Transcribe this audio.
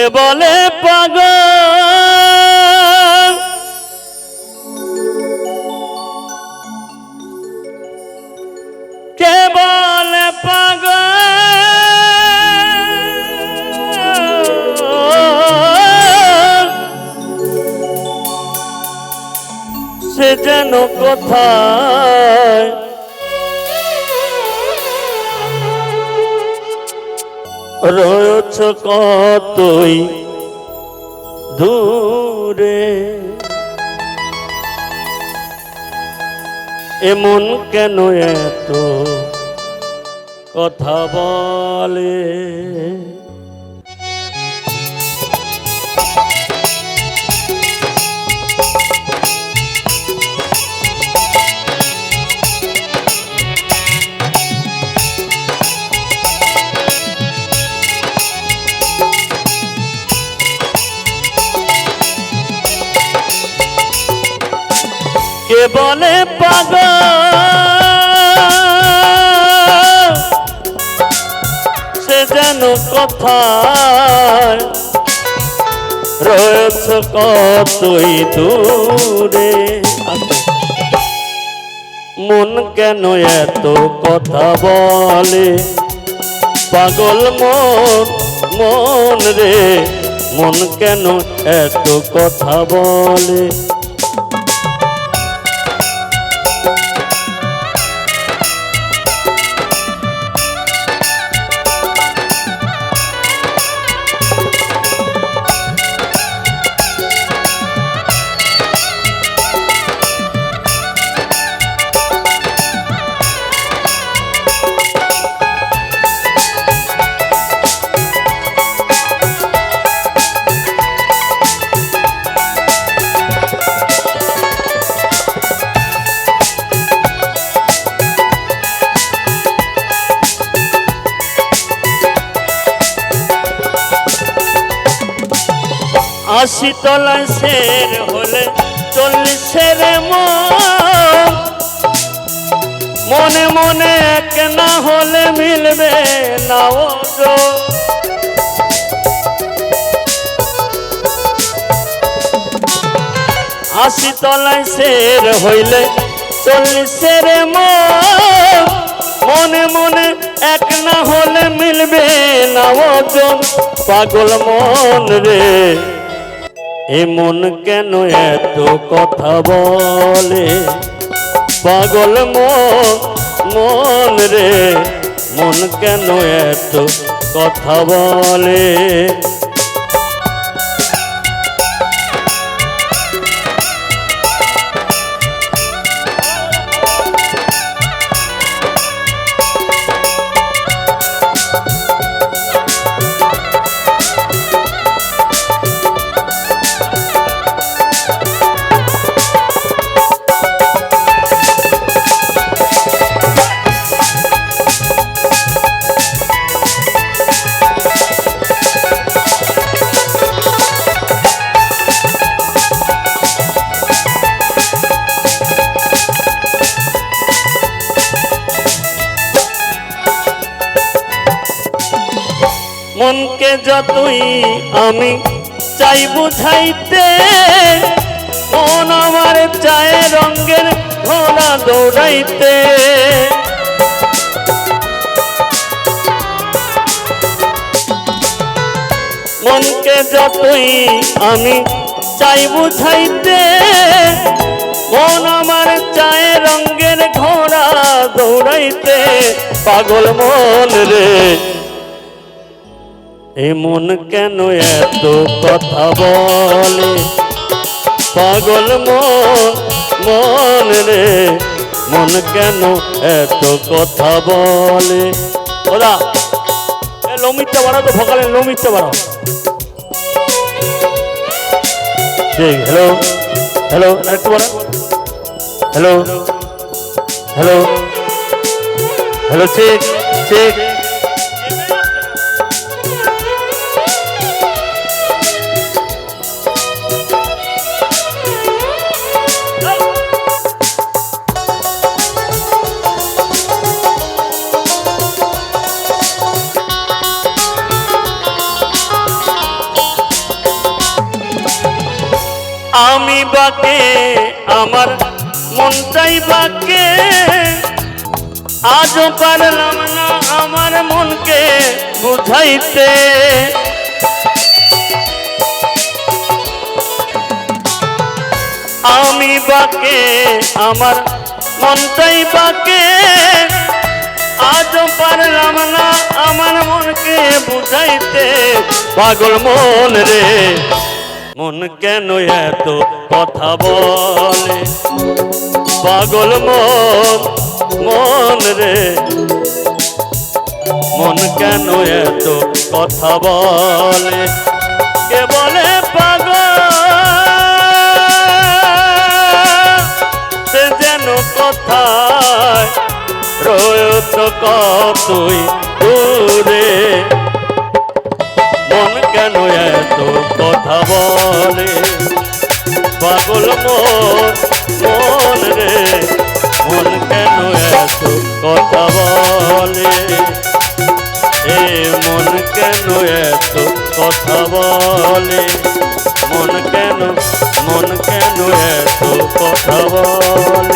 কে বলে পাগল। কে বলে পাগল? সে যেন কোথায় রয়েছ কতই দূরে। এমন কেন এত কথা বলে? বলে পাগল। সে যেন কোথায়? রয়েছ কতই দূরে? মন কেন এত কথা বলে? পাগল মন মন রে, মন কেন এত কথা বলে? তলায় শের হলে চল্লিশের মন। মনে মনে এক না হলে মিলবে না ওজন আশি তলায় শের হইলে চল্লিশের মন। মনে মনে এক না হলে মিলবে না ওজন পাগল মন রে। এ মন কেন এত কথা বলে? পাগল মন রে মন কেন এত কথা বলে? মনকে যতই আমি চাই বুঝাইতে, মন আমার চায় রঙের ঘোড়া দৌড়াইতে। মনকে যতই আমি চাই বুঝাইতে, মন আমার চায় রঙের ঘোড়া দৌড়াইতে। পাগল মন রে এমন কেন এত কথা বলে? পাগল মন মন রে, মন কেন এত কথা বলে? ওরা এ লমিটটা বাড়াও তো ভোকালে লমিটটা বাড়াও ঠিক হ্যালো হ্যালো একটু বাড়াও হ্যালো হ্যালো হ্যালো ঠিক ঠিক। আমি বাকে, আমার মনটাই বাকে। আজও পারলাম না আমার মনকে বুঝাইতে। আমি বাকে, আমার মনটাই বাকে। আজও পারলাম না আমার মনকে বুঝাইতে। পাগল মন রে মন কেন এত কথা বলে? পাগল মন মন রে। মন কেন এত কথা বলে? কে বলে পাগল? সে যেন কথায়? রয়ত কতই দূরে। পাগল মন মন রে। মন কেন এত কথা বলে? এ মন কেন এত কথা বলে? মন কেন মন কেন এত কথা বলে?